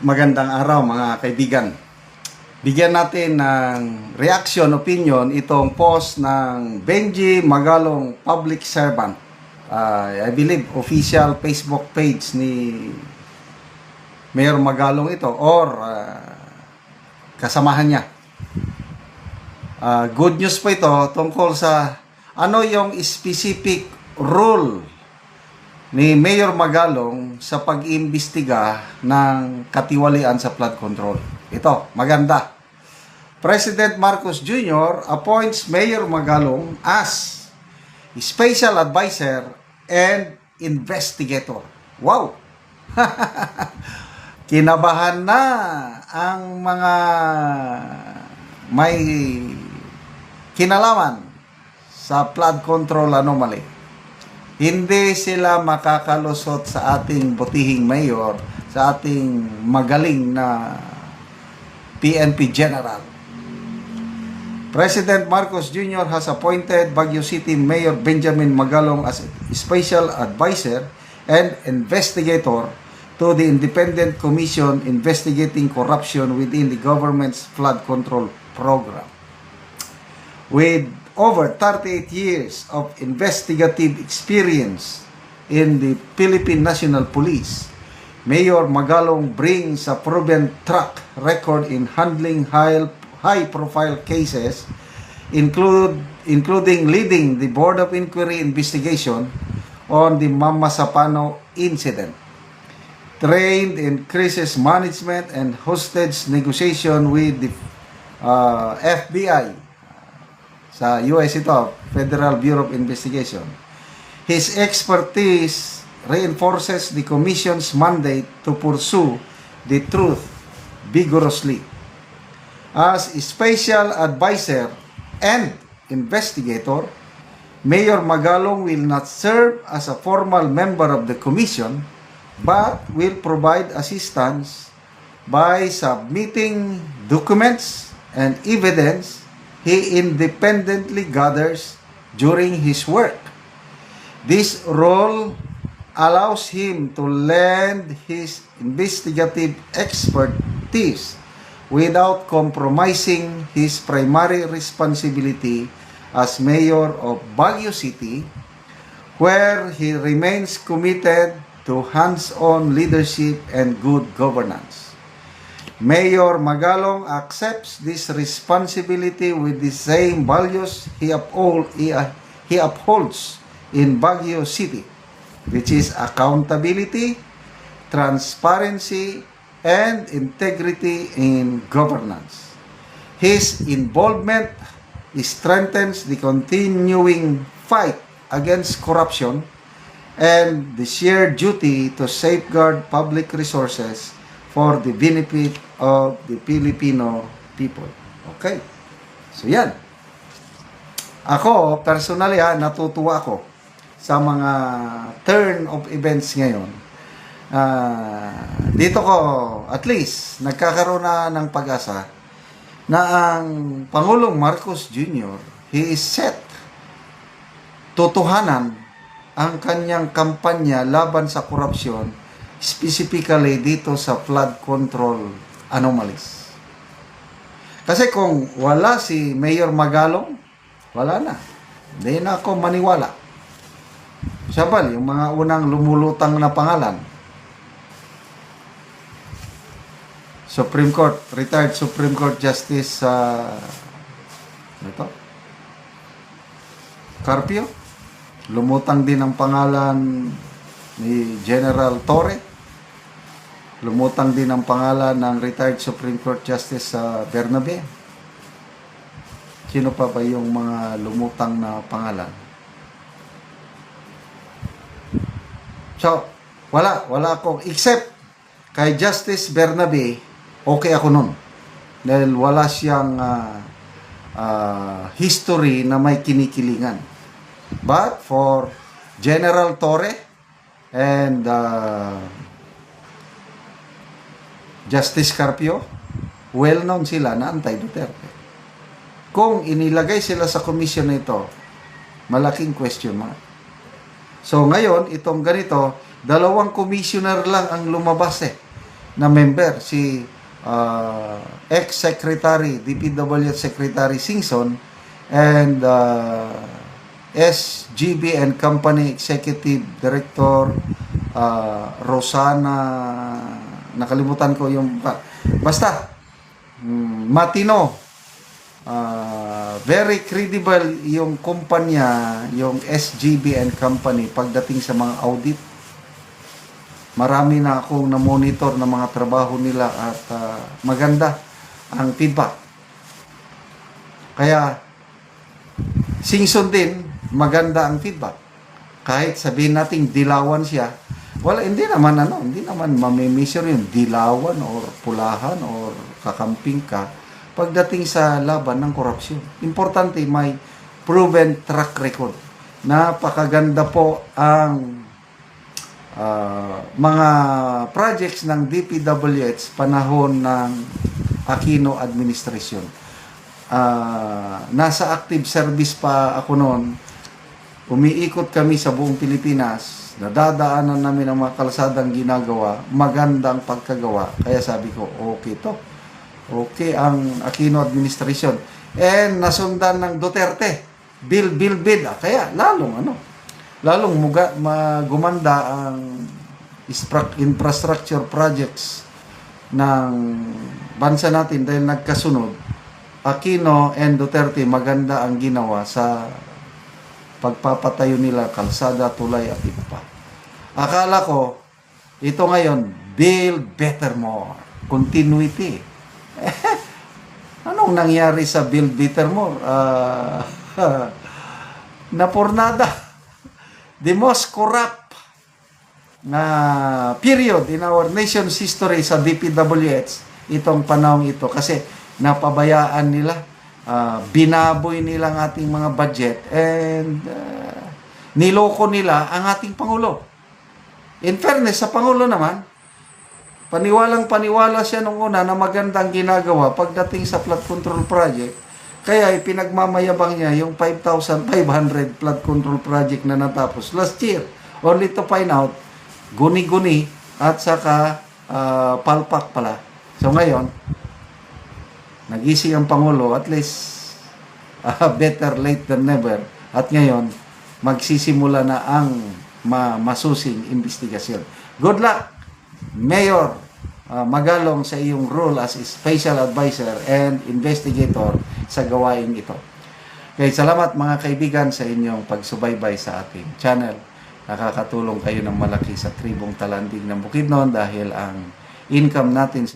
Magandang araw mga kaibigan. Bigyan natin ng reaction, opinion itong post ng Benji Magalong Public Servant. Ah, I believe official Facebook page ni Mayor Magalong ito or ah, kasamahan niya. Ah, good news po ito tungkol sa ano yung specific rule ni Mayor Magalong sa pag-iimbestiga ng katiwalian sa flood control. Ito, maganda. President Marcos Jr. appoints Mayor Magalong as special advisor and investigator. Wow! Kinabahan na ang mga may kinalaman sa flood control anomaly hindi sila makakalusot sa ating butihing mayor, sa ating magaling na PNP General. President Marcos Jr. has appointed Baguio City Mayor Benjamin Magalong as special advisor and investigator to the Independent Commission investigating corruption within the government's flood control program. With over 38 years of investigative experience in the Philippine National Police, Mayor Magalong brings a proven track record in handling high, high-profile cases, include, including leading the Board of Inquiry investigation on the Mama Sapano incident. Trained in crisis management and hostage negotiation with the uh, FBI, sa US ito, Federal Bureau of Investigation. His expertise reinforces the Commission's mandate to pursue the truth vigorously. As special advisor and investigator, Mayor Magalong will not serve as a formal member of the Commission but will provide assistance by submitting documents and evidence he independently gathers during his work. This role allows him to lend his investigative expertise without compromising his primary responsibility as mayor of Baguio City, where he remains committed to hands-on leadership and good governance. Mayor Magalong accepts this responsibility with the same values he, uh, he upholds in Baguio City, which is accountability, transparency, and integrity in governance. His involvement strengthens the continuing fight against corruption and the shared duty to safeguard public resources for the benefit of the Filipino people. Okay. So yan. Ako, personally ha, natutuwa ako sa mga turn of events ngayon. Ah, dito ko, at least, nagkakaroon na ng pag-asa na ang Pangulong Marcos Jr., he is set tutuhanan ang kanyang kampanya laban sa korupsyon specifically dito sa flood control anomalies. Kasi kung wala si Mayor Magalong, wala na. Hindi na ako maniwala. Sabal, yung mga unang lumulutang na pangalan. Supreme Court, retired Supreme Court Justice sa ito? Carpio. Lumutang din ang pangalan ni General Torre. Lumutang din ang pangalan ng retired Supreme Court Justice sa Bernabe. Sino pa ba yung mga lumutang na pangalan? So, wala, wala ako. Except kay Justice Bernabe, okay ako nun. Dahil wala siyang ah, ah, history na may kinikilingan. But for General Torre and uh, Justice Carpio, well known sila na anti-Duterte. Kung inilagay sila sa komisyon na ito, malaking question mark. So ngayon, itong ganito, dalawang commissioner lang ang lumabas eh. na member si uh, ex-secretary DPWH Secretary Singson and uh, SGB and Company Executive Director uh, Rosana nakalimutan ko yung basta mm, matino Ah, very credible yung kumpanya, yung SGB and Company pagdating sa mga audit. Marami na akong na-monitor ng mga trabaho nila at ah, maganda ang feedback. Kaya, Singson din, maganda ang feedback. Kahit sabihin nating dilawan siya, wala, hindi naman ano, hindi naman mamimeasure yung dilawan or pulahan or kakamping ka pagdating sa laban ng korupsyon. Importante may proven track record. Napakaganda po ang ah, mga projects ng DPWH panahon ng Aquino administration. Ah, nasa active service pa ako noon. Umiikot kami sa buong Pilipinas. Nadadaanan namin ang mga kalsadang ginagawa. Magandang pagkagawa. Kaya sabi ko, okay to. Okay ang Aquino administration. And nasundan ng Duterte. Bill, bill. Ah, Kaya lalong ano, lalong muga, magumanda ang infrastructure projects ng bansa natin dahil nagkasunod. Aquino and Duterte maganda ang ginawa sa pagpapatayo nila kalsada, tulay at iba pa. Akala ko, ito ngayon, build better more. Continuity. Anong nangyari sa Build Better More? Ah, napornada. The most corrupt na period in our nation's history sa DPWH itong panahong ito kasi napabayaan nila ah, binaboy nila ang ating mga budget and ah, niloko nila ang ating Pangulo. In fairness, sa Pangulo naman, Paniwalang paniwala siya nung una na magandang ginagawa pagdating sa flood control project. Kaya ipinagmamayabang niya yung 5,500 flood control project na natapos last year. Only to find out, guni-guni at saka ah, palpak pala. So ngayon, nagising ang Pangulo, at least ah, better late than never. At ngayon, magsisimula na ang ma masusing investigasyon. Good luck! Mayor uh, Magalong sa iyong role as special advisor and investigator sa gawain ito. Kaya salamat mga kaibigan sa inyong pagsubaybay sa ating channel. Nakakatulong kayo ng malaki sa tribong talandig ng Bukidnon dahil ang income natin